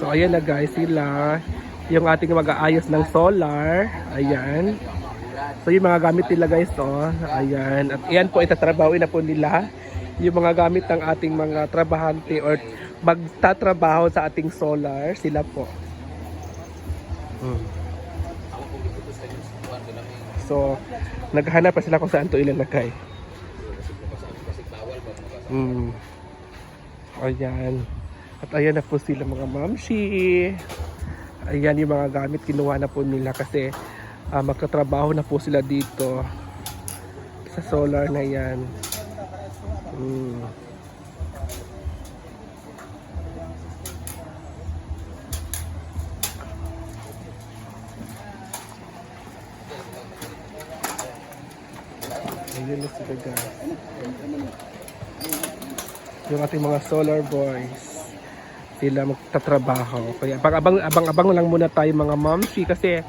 So ayan na guys sila. Yung ating mag-aayos ng solar. Ayan. So yung mga gamit nila guys oh. Ayan. At iyan po itatrabawin na po nila. Yung mga gamit ng ating mga trabahante or magtatrabaho sa ating solar. Sila po. Hmm. So, naghahanap pa sila kung saan to ilalagay. Mm. Ayan. At ayan na po sila mga mamshi. Ayan yung mga gamit kinuha na po nila kasi ah, magkatrabaho na po sila dito sa solar na yan. Mm. Ayun na sila guys. Yung ating mga solar boys. Sila magtatrabaho. Kaya abang abang abang lang muna tayo mga momsi kasi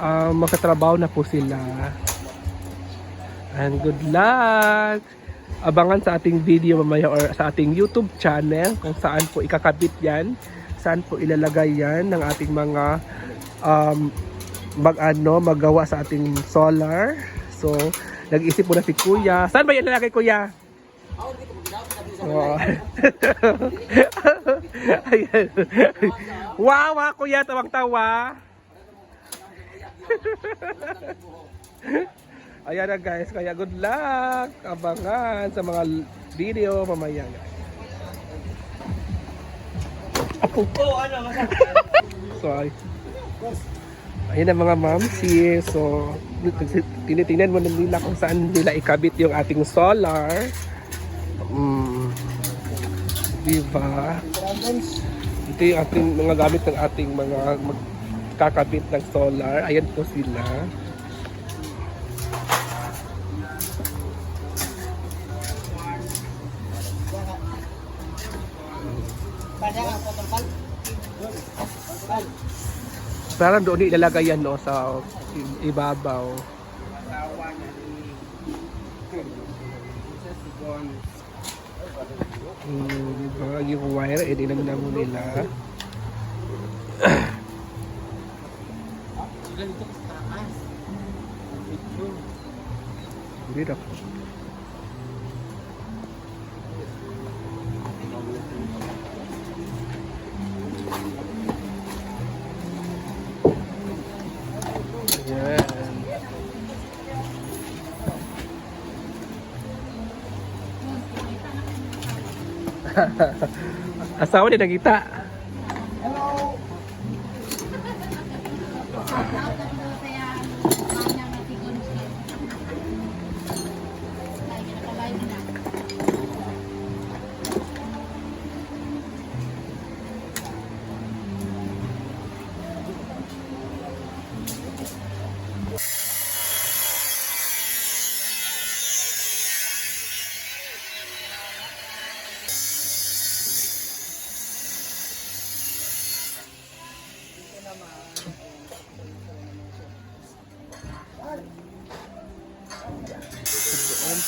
ah, magtatrabaho na po sila. And good luck! Abangan sa ating video mamaya or sa ating YouTube channel kung saan po ikakabit yan. Saan po ilalagay yan ng ating mga um, mag ano, magawa sa ating solar. So, nag-isip po na si Kuya. Saan ba yan nalagay Kuya? Oh. Ayan. wow, ah, Kuya, tawang-tawa. Ayan na guys, kaya good luck. Abangan sa mga video mamaya. Apo. Oo, ano. Sorry. Ayun ang mga mamsi. So, tinitingnan mo na nila kung saan nila ikabit yung ating solar. Mm. Diba? Ito yung ating mga gamit ng ating mga magkakabit ng solar. Ayan po sila. Parang doon ilalagay yan no, sa ibabaw. Diba? Yung wire, eh, dinagdag mo nila. Hindi na. Asawa din nakita.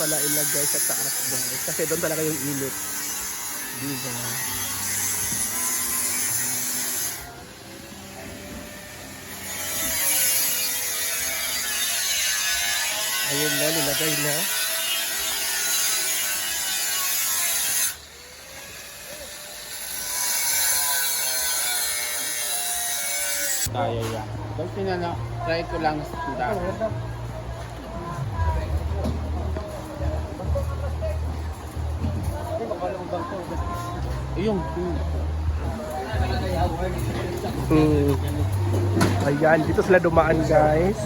Pala ilagay sa taas guys. Kasi doon talaga yung init. Diba? Ayun na, nilagay na. Kaya yan. Pag pinana, try ko lang sa Yung, Hmm. Ayan, dito sila dumaan guys.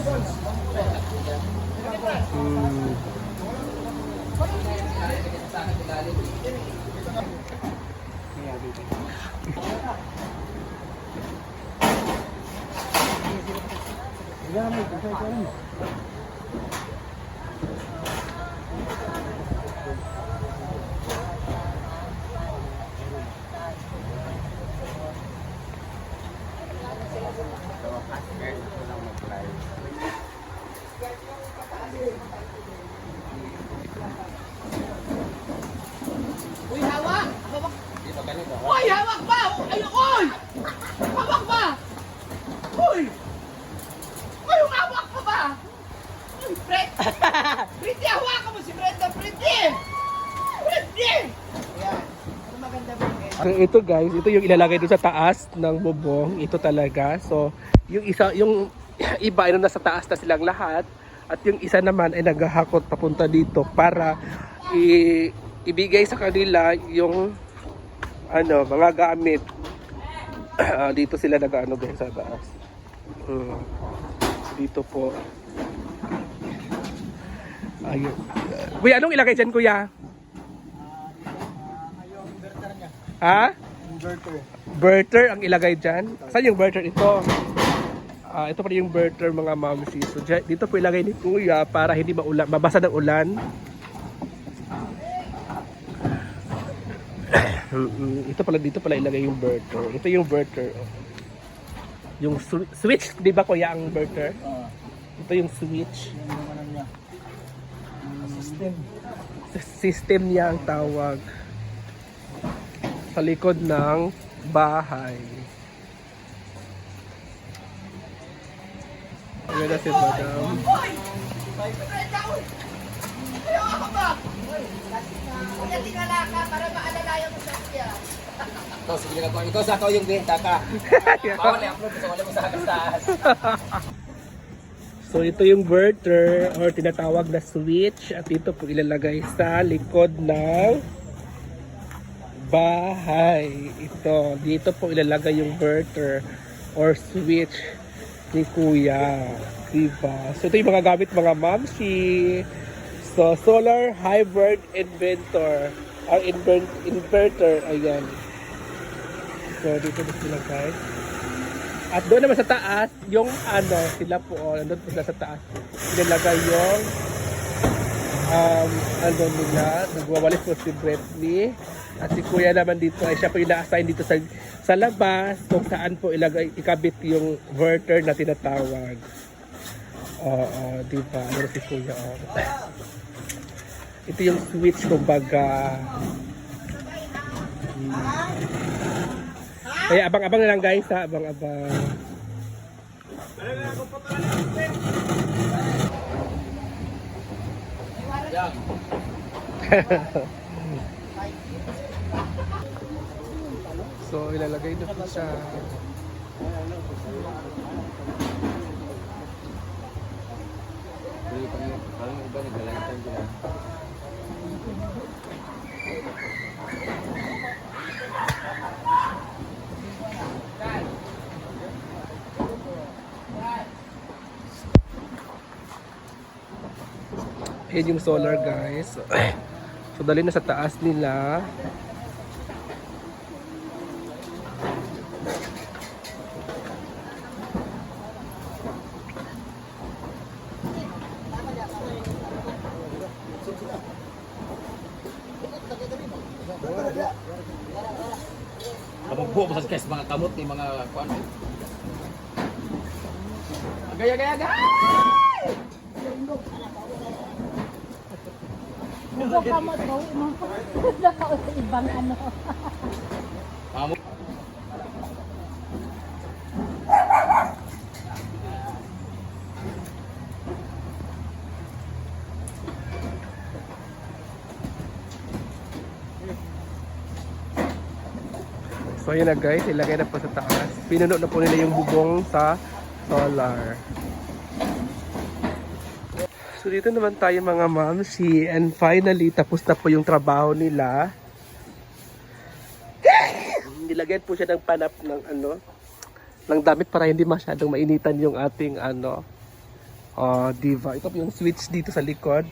Hmm. Uy, hawak pa! Ayun, uy! Hawak pa! Uy! Uy, hawak pa ba? Uy, Fred! Pretty, hawakan mo si Brenda, Pretty! Pretty! Ayan. Ano maganda ba So, ito guys, ito yung ilalagay doon sa taas ng bubong. Ito talaga. So, yung isa, yung iba ano ay nasa taas na silang lahat. At yung isa naman ay naghahakot papunta dito para i ibigay sa kanila yung ano, mga gamit. Ah, dito sila nag-ano guys sa taas. Hmm. Dito po. Ayun. Kuya, anong ilagay dyan, kuya? Ha? Inverter. Burter ang ilagay dyan. Saan yung burter ito? Ah, ito pa yung burter mga mamsi. So dito po ilagay ni Kuya para hindi maulan, mabasa ng ulan. Mm, ito pala dito pala ilagay yung burter. Ito yung burter. Yung swi- switch, 'di ba Kuya ang burter? Ito yung switch. ano niya. System. System niya ang tawag. Sa likod ng bahay. Ayan na si Madam. Ito, sige ka po. Ito sa to yung benta ka. Bawal i-upload kasi wala mo sa hagas So ito yung inverter or tinatawag na switch at ito po ilalagay sa likod ng bahay. Ito, dito po ilalagay yung inverter or switch ni Kuya. Diba? So ito yung mga gamit mga mamsi. So solar hybrid inventor or inver- inverter. Ayan. So dito na sila guys. At doon naman sa taas, yung ano, sila po, oh, nandun po sila sa taas. Nilalagay yung um, ano nila, nagwawalis po si Bretney. At si Kuya naman dito, ay siya po yung na-assign dito sa, sa labas kung saan po ilagay, ikabit yung verter na tinatawag. Oo, di ba? Ano si Kuya, oh. Ito yung switch, kumbaga. Hmm. Kaya abang-abang na lang guys ha, abang-abang. so ilalagay na po siya. Parang iba naglalagay dyan. Ayan yung solar guys. So dali na sa taas nila. Mo sa kes mga kamot ni mga kuan. Gaya gaya gaya. Huwag ka mo ito, nakaw sa ibang ano. Amo. So yun na guys, ilagay na po sa taas. Pinuno na po nila yung bubong sa solar. So dito naman tayo mga mamsi and finally tapos na po yung trabaho nila. Nilagyan po siya ng panap ng ano ng damit para hindi masyadong mainitan yung ating ano uh, diva. Ito po yung switch dito sa likod.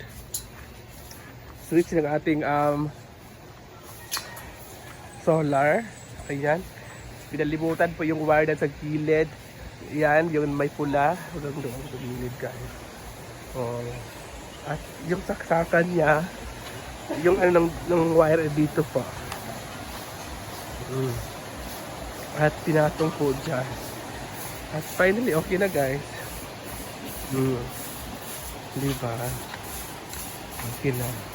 Switch ng ating um, solar. Ayan. Pinalimutan po yung wire sa gilid. Ayan, yung may pula. Hanggang doon sa gilid guys. Oh. At yung saksakan niya, yung ano ng, ng wire dito po. Mm. At pinatong po dyan. At finally, okay na guys. Mm. Di ba? Okay na.